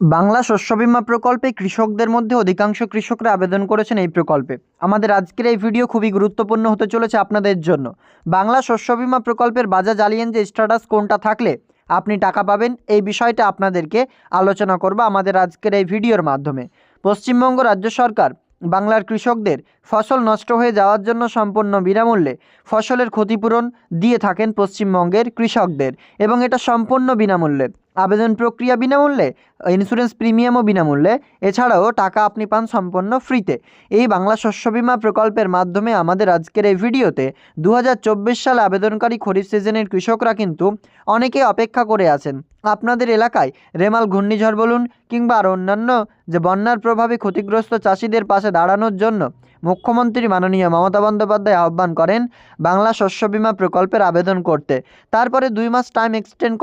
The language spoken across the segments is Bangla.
বাংলা শস্য বীমা প্রকল্পে কৃষকদের মধ্যে অধিকাংশ কৃষকরা আবেদন করেছেন এই প্রকল্পে। আমাদের আজকের এই ভিডিও খুবই গুরুত্বপূর্ণ হতে চলেছে আপনাদের জন্য। বাংলা শস্য বীমা প্রকল্পের বাজাজ আলিয়ান যে স্ট্যাটাস কোনটা থাকলে আপনি টাকা পাবেন, এই বিষয়টা আপনাদেরকে আলোচনা করব আমাদের আজকের এই ভিডিওর মাধ্যমে। পশ্চিমবঙ্গ রাজ্য সরকার বাংলার কৃষকদের ফসল নষ্ট হয়ে যাওয়ার জন্য সম্পূর্ণ বিনামূল্যে ফসলের ক্ষতিপূরণ দিয়ে থাকেন পশ্চিমবঙ্গের কৃষকদের এবং এটা সম্পূর্ণ বিনামূল্যে। আবেদন প্রক্রিয়া বিনামূল্যে ইন্স্যুরেন্স প্রিমিয়ামও বিনামূল্যে। এছাড়াও টাকা আপনি পান সম্পূর্ণ ফ্রিতে। এই বাংলা শস্য বিমা প্রকল্পের মাধ্যমে আমাদের আজকের এই ভিডিওতে দু হাজার চব্বিশ সালে আবেদনকারী খরিফ সিজনের কৃষকরা কিন্তু অনেকে অপেক্ষা করে আছেন। আপনাদের এলাকায় রেমাল, ঘূর্ণিঝড় বলুন কিংবা আর অন্যান্য যে বন্যার প্রভাবে ক্ষতিগ্রস্ত চাষিদের পাশে দাঁড়ানোর জন্য মুখ্যমন্ত্রী মাননীয় মমতা বন্দ্যোপাধ্যায় আহ্বান করেন বাংলা শস্য বিমা প্রকল্পের আবেদন করতে। তারপরে দুই মাস টাইম এক্সটেন্ড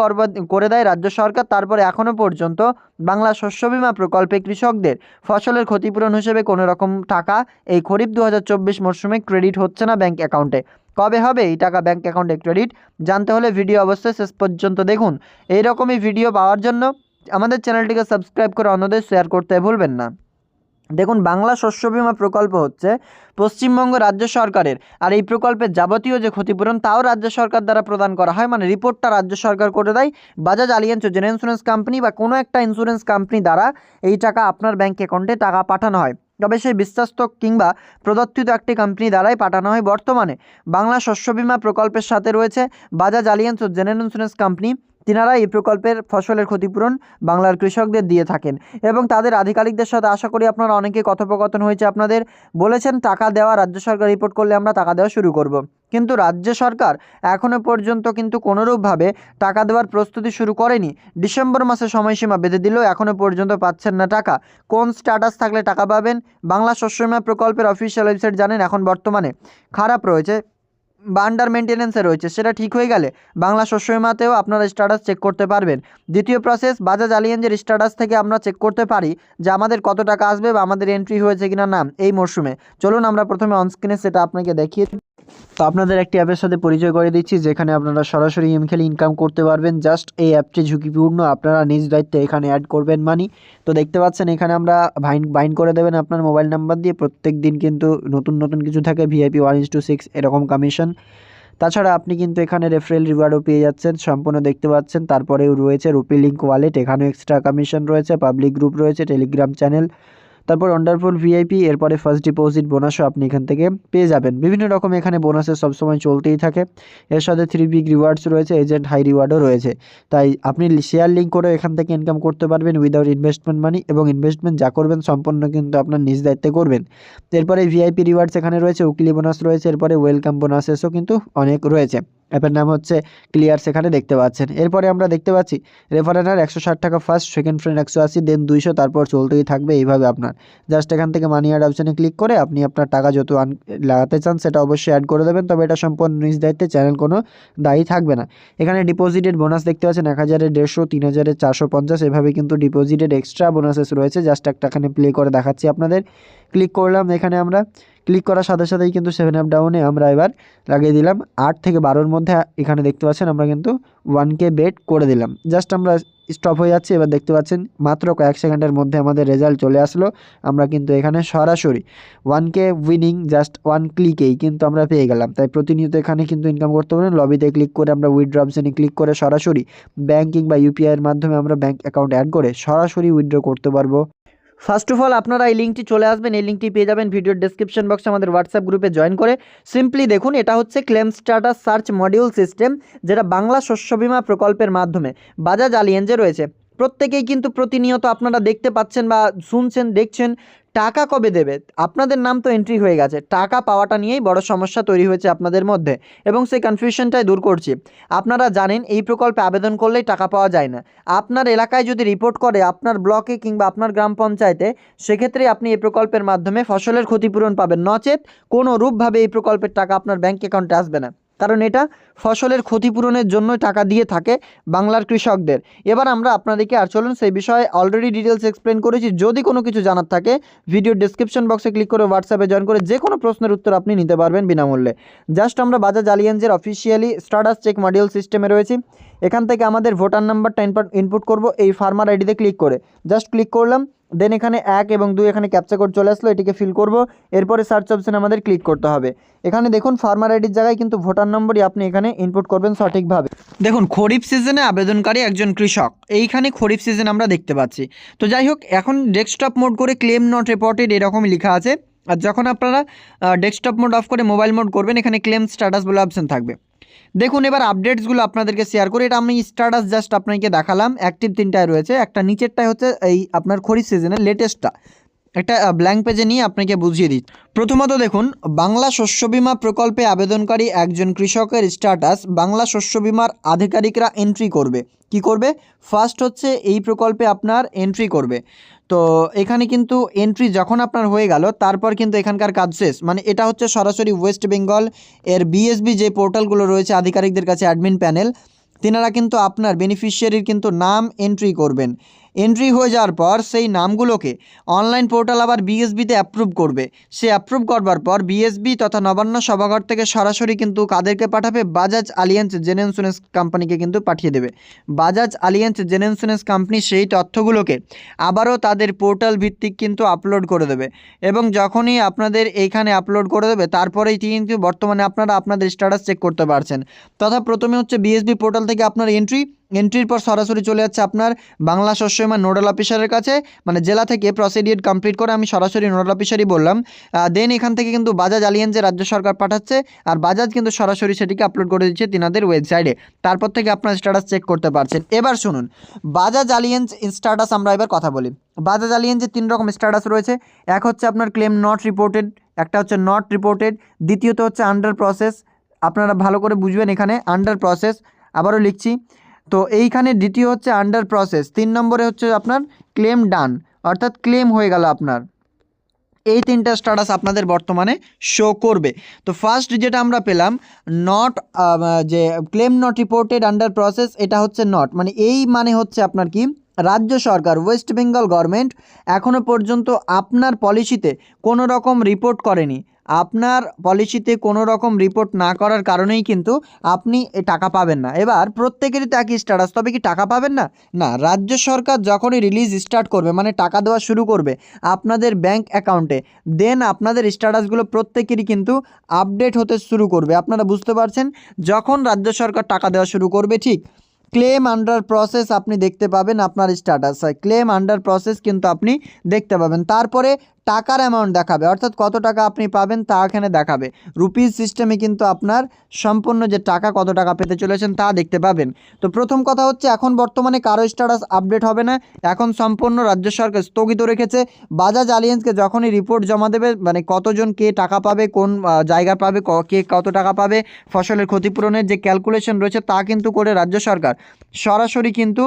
করে দেয় রাজ্য সরকার। তারপরে এখনও পর্যন্ত বাংলা শস্য বিমা প্রকল্পে কৃষকদের ফসলের ক্ষতিপূরণ হিসেবে কোনো রকম টাকা এই খরিফ দু হাজার চব্বিশ মরশুমে ক্রেডিট হচ্ছে না ব্যাংক অ্যাকাউন্টে কবে হবে এই টাকা ব্যাংক অ্যাকাউন্টে ক্রেডিট জানতে হলে ভিডিও অবশ্যই শেষ পর্যন্ত দেখুন। এই রকমই ভিডিও পাওয়ার জন্য আমাদের চ্যানেলটিকে সাবস্ক্রাইব করে অন্যদের শেয়ার করতে ভুলবেন না। দেখুন, বাংলা শস্য বিমা প্রকল্প হচ্ছে পশ্চিমবঙ্গ রাজ্য সরকারের। আর এই প্রকল্পের যাবতীয় যে ক্ষতিপূরণ, তাও রাজ্য সরকার দ্বারা প্রদান করা হয়। মানে রিপোর্টটা রাজ্য সরকার করে দেয়। Bajaj Allianz general insurance company বা কোনো একটা ইন্স্যুরেন্স কোম্পানি দ্বারা এই টাকা আপনার ব্যাঙ্ক অ্যাকাউন্টে টাকা পাঠানো হয়। তবে সেই বিশ্বাস্ত কিংবা প্রদত্তিত একটি কোম্পানি দ্বারাই পাঠানো হয় বর্তমানে বাংলা শস্য বিমা প্রকল্পের সাথে রয়েছে বাজাজ আলিয়ান্স ও জেনারেল ইন্স্যুরেন্স কোম্পানি তিনারা এই প্রকল্পের ফসলের ক্ষতিপূরণ বাংলার কৃষকদের দিয়ে থাকেন এবং তাদের আধিকারিকদের সাথে আশা করি আপনারা অনেকে কথোপকথন হয়েছে আপনাদের বলেছেন, টাকা দেওয়া রাজ্য সরকার রিপোর্ট করলে আমরা টাকা দেওয়া শুরু করব। কিন্তু রাজ্য সরকার এখনও পর্যন্ত কিন্তু কোনোরূপভাবে টাকা দেওয়ার প্রস্তুতি শুরু করেনি। ডিসেম্বর মাসে সময়সীমা বেঁধে দিলেও এখনও পর্যন্ত পাচ্ছেন না টাকা। কোন স্ট্যাটাস থাকলে টাকা পাবেন? বাংলা শস্য বীমা প্রকল্পের অফিসিয়াল ওয়েবসাইট জানেন এখন বর্তমানে। খারাপ রয়েছে, বা আন্ডার মেনটেন্যান্সে রয়েছে, সেটা ঠিক হয়ে গেলে বাংলা শস্য বিমাতেও আপনারা স্ট্যাটাস চেক করতে পারবেন। দ্বিতীয় প্রসেস বাজাজ আলিয়াঞ্জের স্ট্যাটাস থেকে আমরা চেক করতে পারি যে আমাদের কত টাকা আসবে বা আমাদের এন্ট্রি হয়েছে কিনা না এই মরশুমে চলুন আমরা প্রথমে অনস্ক্রিনে সেটা আপনাকে দেখিয়ে। তো আপনাদের একটি অ্যাপের সাথে পরিচয় করে দিচ্ছি, যেখানে আপনারা সরাসরি গেম খেলে ইনকাম করতে পারবেন। জাস্ট এই অ্যাপটি ঝুঁকিপূর্ণ, আপনারা নিজ দায়িত্বে এখানে অ্যাড করবেন মানি তো দেখতে পাচ্ছেন, এখানে আমরা ভাইন বাইন করে দেবেন আপনার মোবাইল নাম্বার দিয়ে। প্রত্যেক দিন কিন্তু নতুন নতুন কিছু থাকে VIP one is two six এরকম কমিশন তাছাড়া আপনি কিন্তু এখানে রেফারেল রিওয়ার্ডও পেয়ে যাচ্ছেন, সম্পূর্ণ দেখতে পাচ্ছেন। তারপরেও রয়েছে রুপি লিঙ্ক ওয়ালেট এখানেও এক্সট্রা কমিশন রয়েছে পাবলিক গ্রুপ রয়েছে টেলিগ্রাম চ্যানেল তারপর ওয়ান্ডারফুল ভিআইপি এরপরে ফার্স্ট ডিপোজিট বোনাসও আপনি এখান থেকে পেয়ে যাবেন। বিভিন্ন রকম এখানে বোনাসের সবসময় চলতেই থাকে। এর সাথে থ্রি বিগ রিওয়ার্ডস রয়েছে এজেন্ট হাই রিওয়ার্ডও রয়েছে। তাই আপনি শেয়ার লিঙ্ক করে এখান থেকে ইনকাম করতে পারবেন উইদাউট ইনভেস্টমেন্ট মানি এবং ইনভেস্টমেন্ট যা করবেন সম্পূর্ণ কিন্তু আপনার নিজ দায়িত্বে করবেন। এরপরে ভিআইপি রিওয়ার্ডস এখানে রয়েছে, উকিলি বোনাস রয়েছে, এরপরে ওয়েলকাম বোনাসেসও কিন্তু অনেক রয়েছে। অ্যাপের নাম হচ্ছে ক্লিয়ার, সেখানে দেখতে পাচ্ছেন। এরপরে আমরা দেখতে পাচ্ছি রেফারেনার একশো ষাট টাকা ফার্স্ট সেকেন্ড ফ্রেন্ড একশো আশি দেন দুইশো, তারপর চলতেই থাকবে এইভাবে আপনার। জাস্ট এখান থেকে মানি অ্যাড অপশানে ক্লিক করে আপনি আপনার টাকা যত আন লাগাতে চান সেটা অবশ্যই অ্যাড করে দেবেন। তবে এটা সম্পূর্ণ নিজ দায়িত্বে চ্যানেল কোনো দায়ী থাকবে না। এখানে ডিপোজিটেড বোনাস দেখতে পাচ্ছেন, এক হাজারের দেড়শো, তিন হাজারের চারশো পঞ্চাশ, এভাবে কিন্তু ডিপোজিটেড এক্সট্রা বোনাসেস রয়েছে। জাস্ট একটা এখানে প্লে করে দেখাচ্ছি আপনাদের। ক্লিক করলাম, এখানে আমরা ক্লিক করার সাথে সাথেই কিন্তু সেভেন আপ ডাউনে আমরা এবার লাগিয়ে দিলাম। আট থেকে বারোর মধ্যে এখানে দেখতে পাচ্ছেন আমরা কিন্তু ওয়ান কে বেট করে দিলাম। জাস্ট আমরা স্টপ হয়ে যাচ্ছে, এবার দেখতে পাচ্ছেন মাত্র কয়েক সেকেন্ডের মধ্যে আমাদের রেজাল্ট চলে আসলো। আমরা কিন্তু এখানে সরাসরি one K winning just one ক্লিকেই কিন্তু আমরা পেয়ে গেলাম। তাই প্রতিনিয়ত এখানে কিন্তু ইনকাম করতে পারেন। লবিতে ক্লিক করে আমরা উইথড্র অপশানে ক্লিক করে সরাসরি ব্যাঙ্কিং বা ইউপিআইয়ের মাধ্যমে আমরা ব্যাঙ্ক অ্যাকাউন্ট অ্যাড করে সরাসরি উইথড্র করতে পারব। ফার্স্ট অফ অল আপনারা এই লিঙ্কটি চলে আসবেন, এই লিঙ্কটি পেয়ে যাবেন ভিডিওর ডেসক্রিপশন বক্সে আমাদের হোয়াটসঅ্যাপ গ্রুপে জয়েন করে। সিম্পলি দেখুন, এটা হচ্ছে claim status search module system যেটা বাংলা শস্য বীমা প্রকল্পের মাধ্যমে বাজাজ আলিয়েন্সে রয়েছে। প্রত্যেকেই কিন্তু প্রতিনিয়ত আপনারা দেখতে পাচ্ছেন বা শুনছেন, দেখছেন টাকা কবে দেবে? আপনাদের নাম তো এন্ট্রি হয়ে গেছে। টাকা পাওয়াটা নিয়েই বড় সমস্যা তৈরি হয়েছে আপনাদের মধ্যে এবং সেই কনফিউশনটাই দূর করছি। আপনারা জানেন এই প্রকল্পে আবেদন করলেই টাকা পাওয়া যায় না। আপনার এলাকায় যদি রিপোর্ট করে আপনার ব্লকে কিংবা আপনার গ্রাম পঞ্চায়েতে, সেক্ষেত্রে আপনি এই প্রকল্পের মাধ্যমে ফসলের ক্ষতিপূরণ পাবেন। নচেত কোনো রূপভাবে এই প্রকল্পের টাকা আপনার ব্যাঙ্ক অ্যাকাউন্টে আসবে না। কারণ এটা ফসলের ক্ষতিপূরণের জন্য টাকা দিয়ে থাকে বাংলার কৃষকদের। এবার আমরা আপনাদেরকে আর চলুন সেই বিষয়ে অলরেডি ডিটেলস এক্সপ্লেন করেছি। যদি কোনো কিছু জানার থাকে ভিডিও ডিসক্রিপশন বক্সে ক্লিক করে হোয়াটসঅ্যাপে জয়েন করে যে কোনো প্রশ্নের উত্তর আপনি নিতে পারবেন বিনামূল্যে। জাস্ট আমরা বাজাজ আলিয়ান্সের অফিসিয়ালি স্টার্টাস চেক মডিউল সিস্টেমে রয়েছি। এখান থেকে আমাদের ভোটার নাম্বারটা ইনপুট করব, এই ফার্মার আইডিতে ক্লিক করে। জাস্ট ক্লিক করলাম দেন এখানে এক এবং দুই এখানে ক্যাপচা কোড চলে আসলো, এটিকে ফিল করব। এরপরে সার্চ অপশানে আমাদের ক্লিক করতে হবে। এখানে দেখুন ফার্মার আইডির জায়গায় কিন্তু ভোটার নম্বরই আপনি এখানে ইনপুট করবেন সঠিকভাবে। দেখুন, খরিফ সিজনে আবেদনকারী একজন কৃষক। এইখানে খরিফ সিজন আমরা দেখতে পাচ্ছি। তো যাই হোক, এখন ডেস্কটপ মোড করে ক্লেম নট রিপোর্টেড এরকম লেখা আছে। আর যখন আপনারা ডেস্কটপ মোড অফ করে মোবাইল মোড করবেন, এখানে ক্লেম স্ট্যাটাস বলে অপশন থাকবে। দেখুন, এবার আপডেটসগুলো আপনাদেরকে শেয়ার করি। এটা আমি স্ট্যাটাস জাস্ট আপনাকে দেখালাম। অ্যাক্টিভ তিনটায় রয়েছে। একটা নিচেরটাই হচ্ছে এই আপনার খরিফ সিজনের লেটেস্টটা একটা ব্ল্যাঙ্ক পেজে নিয়ে আপনাকে বুঝিয়ে দিই প্রথমত দেখুন, বাংলা শস্য বিমা প্রকল্পে আবেদনকারী একজন কৃষকের স্ট্যাটাস বাংলা শস্য বিমার আধিকারিকরা এন্ট্রি করবে। কি করবে? ফার্স্ট হচ্ছে এই প্রকল্পে আপনার এন্ট্রি করবে। তো এখানে কিন্তু এন্ট্রি যখন আপনার হয়ে গেল, তারপর কিন্তু এখানকার কাজ শেষ। মানে এটা হচ্ছে সরাসরি ওয়েস্ট বেঙ্গল এর বিএসবি যে পোর্টালগুলো রয়েছে আধিকারিকদের কাছে অ্যাডমিন প্যানেল তিনারা কিন্তু আপনার বেনিফিশিয়ারির কিন্তু নাম এন্ট্রি করবেন। এন্ট্রি হয়ে যাওয়ার পর সেই নামগুলোকে অনলাইন পোর্টাল আবার বিএসবিতে অ্যাপ্রুভ করবে। সে অ্যাপ্রুভ করবার পর বিএসবি তথা নবান্ন সভাঘর থেকে সরাসরি কিন্তু কাদেরকে পাঠাবে? বাজাজ আলিয়েন্স জেন ইন্স্যুরেন্স কোম্পানিকে কিন্তু পাঠিয়ে দেবে। Bajaj Allianz gen insurance company সেই তথ্যগুলোকে আবারও তাদের পোর্টাল ভিত্তিক কিন্তু আপলোড করে দেবে। এবং যখনই আপনাদের এইখানে আপলোড করে দেবে, তারপরেই কিন্তু বর্তমানে আপনারা আপনাদের স্ট্যাটাস চেক করতে পারছেন। তথা প্রথমে হচ্ছে বিএসবি পোর্টাল থেকে আপনার এন্ট্রি এন্ট্রির পর সরাসরি চলে যাচ্ছে আপনার বাংলা শস্য বীমা নোডাল অফিসারের কাছে। মানে জেলা থেকে প্রসিডিউর কমপ্লিট করে আমি সরাসরি নোডাল অফিসারই বললাম। দেন এখান থেকে কিন্তু বাজাজ আলিয়ান্সে রাজ্য সরকার পাঠাচ্ছে। আর বাজাজ কিন্তু সরাসরি সেটিকে আপলোড করে দিচ্ছে তিনাদের ওয়েবসাইটে তারপর থেকে আপনার স্ট্যাটাস চেক করতে পারছেন। এবার শুনুন বাজাজ আলিয়ান্স স্ট্যাটাস আমরা এবার কথা বলি। বাজাজ আলিয়ান্সের তিন রকম স্ট্যাটাস রয়েছে। এক হচ্ছে আপনার ক্লেম নট রিপোর্টেড একটা হচ্ছে নট রিপোর্টেড দ্বিতীয়ত হচ্ছে আন্ডার প্রসেস আপনারা ভালো করে বুঝবেন এখানে আন্ডার প্রসেস আবারও লিখছি তো এইখানে দ্বিতীয় হচ্ছে আন্ডার প্রসেস তিন নম্বরে হচ্ছে আপনার ক্লেম ডান অর্থাৎ ক্লেম হয়ে গেল আপনার। এই তিনটা স্ট্যাটাস আপনাদের বর্তমানে শো করবে। তো ফার্স্ট যেটা আমরা পেলাম নট যে claim not reported under process এটা হচ্ছে নট মানে এই মানে হচ্ছে আপনার কি? রাজ্য সরকার ওয়েস্ট বেঙ্গল গভর্নমেন্ট এখনও পর্যন্ত আপনার পলিসিতে কোনো রকম রিপোর্ট করেনি। আপনার পলিসিতে কোনো রকম রিপোর্ট না করার কারণেই কিন্তু আপনি এ টাকা পাবেন না। এবার প্রত্যেকেরই তো একই স্ট্যাটাস তবে কি টাকা পাবেন না? না, রাজ্য সরকার যখনই রিলিজ স্টার্ট করবে মানে টাকা দেওয়া শুরু করবে আপনাদের ব্যাংক অ্যাকাউন্টে দেন আপনাদের স্ট্যাটাসগুলো প্রত্যেকেরই কিন্তু আপডেট হতে শুরু করবে। আপনারা বুঝতে পারছেন? যখন রাজ্য সরকার টাকা দেওয়া শুরু করবে, ঠিক ক্লেম আন্ডার প্রসেস আপনি দেখতে পাবেন আপনার স্ট্যাটাস ক্লেম আন্ডার প্রসেস কিন্তু আপনি দেখতে পাবেন। তারপরে টাকার অ্যামাউন্ট দেখাবে। অর্থাৎ কত টাকা আপনি পাবেন তা এখানে দেখাবে। রুপিস সিস্টেমে কিন্তু আপনার সম্পূর্ণ যে টাকা, কত টাকা পেতে চলেছেন তা দেখতে পাবেন। তো প্রথম কথা হচ্ছে, এখন বর্তমানে কারও স্ট্যাটাস আপডেট হবে না। এখন সম্পূর্ণ রাজ্য সরকার স্থগিত রেখেছে। বাজাজ আলিয়েন্সকে যখনই রিপোর্ট জমা দেবে মানে কতজন কে টাকা পাবে, কোন জায়গা পাবে, কে কত টাকা পাবে, ফসলের ক্ষতিপূরণের যে ক্যালকুলেশন রয়েছে তা কিন্তু করে রাজ্য সরকার। সরাসরি কিন্তু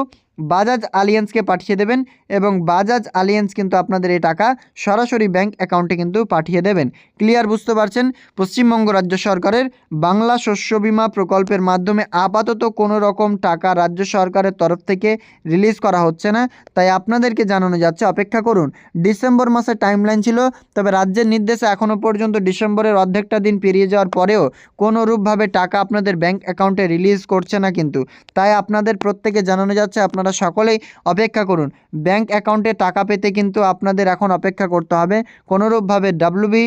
বাজাজ আলিয়েন্সকে পাঠিয়ে দেবেন এবং বাজাজ আলিয়েন্স কিন্তু আপনাদের এই টাকা সরাসরি ব্যাংক অ্যাকাউন্টে কিন্তু পাঠিয়ে দেবেন। ক্লিয়ার বুঝতে পারছেন? পশ্চিমবঙ্গ রাজ্য সরকারের বাংলা শস্য বিমা প্রকল্পের মাধ্যমে আপাতত কোনো রকম টাকা রাজ্য সরকারের তরফ থেকে রিলিজ করা হচ্ছে না। তাই আপনাদেরকে জানানো যাচ্ছে, অপেক্ষা করুন। ডিসেম্বর মাসের টাইমলাইন ছিল, তবে রাজ্যের নির্দেশে এখনও পর্যন্ত ডিসেম্বরের অর্ধেকটা দিন পেরিয়ে যাওয়ার পরেও কোনোরূপভাবে টাকা আপনাদের ব্যাংক অ্যাকাউন্টে রিলিজ করছে না কিন্তু। তাই আপনাদের প্রত্যেকে জানানো যাচ্ছে, আপনারা সকলেই অপেক্ষা করুন। ব্যাংক অ্যাকাউন্টে টাকা পেতে কিন্তু আপনাদের এখন অপেক্ষা করতে হবে। কোনোরূপভাবে ডাব্লুবি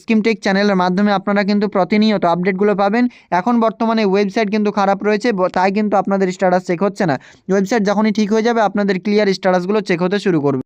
স্কিমটেক চ্যানেলের মাধ্যমে আপনারা কিন্তু প্রতিনিয়ত আপডেটগুলো পাবেন। এখন বর্তমানে ওয়েবসাইট কিন্তু খারাপ রয়েছে তাই কিন্তু আপনাদের স্ট্যাটাস চেক হচ্ছে না। ওয়েবসাইট যখনই ঠিক হয়ে যাবে, আপনাদের ক্লিয়ার স্ট্যাটাসগুলো চেক হতে শুরু করবে।